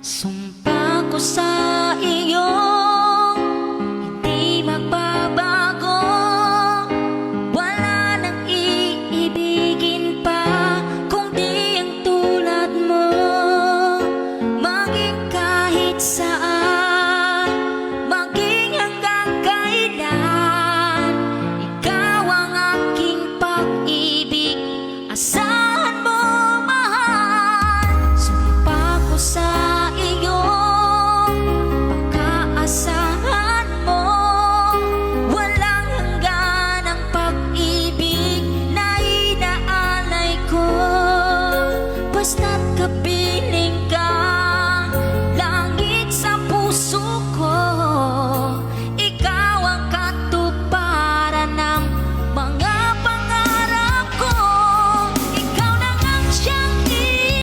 Sumpa ko sa Stop the beat.